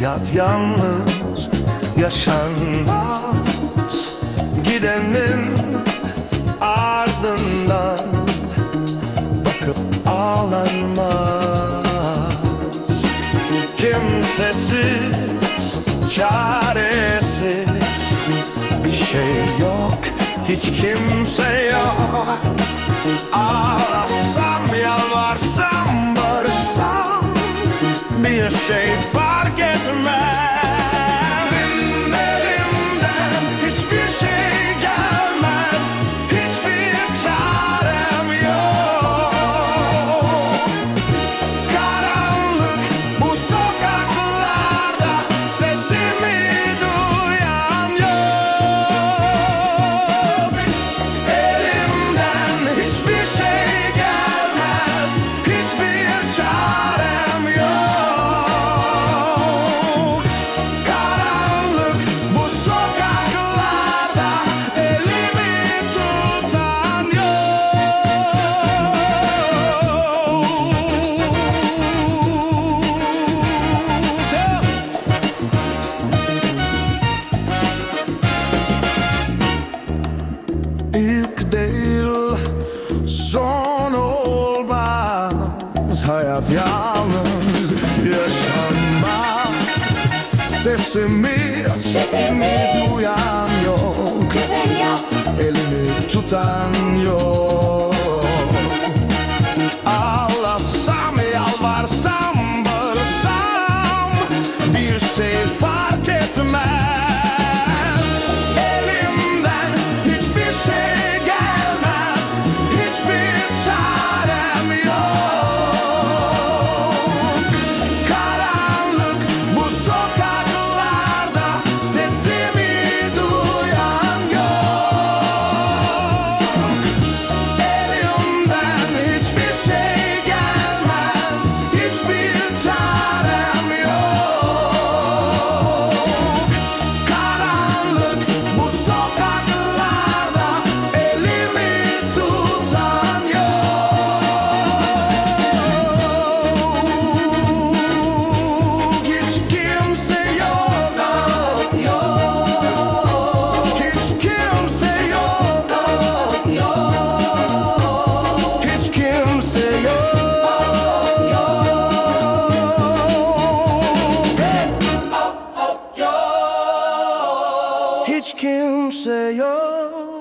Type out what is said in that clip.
Hayat yalnız yaşanmaz. Gidenin ardından Bakıp ağlanmaz. Kimsesiz, çaresiz Bir şey yok, hiç kimse yok. Ağlasam, yalvarsam, Bir şey fark etmez Hayat yalnız yaşanmaz Sesimi, sesimi duyan yok. Elimi tutan yok Hiç kimse yok oh.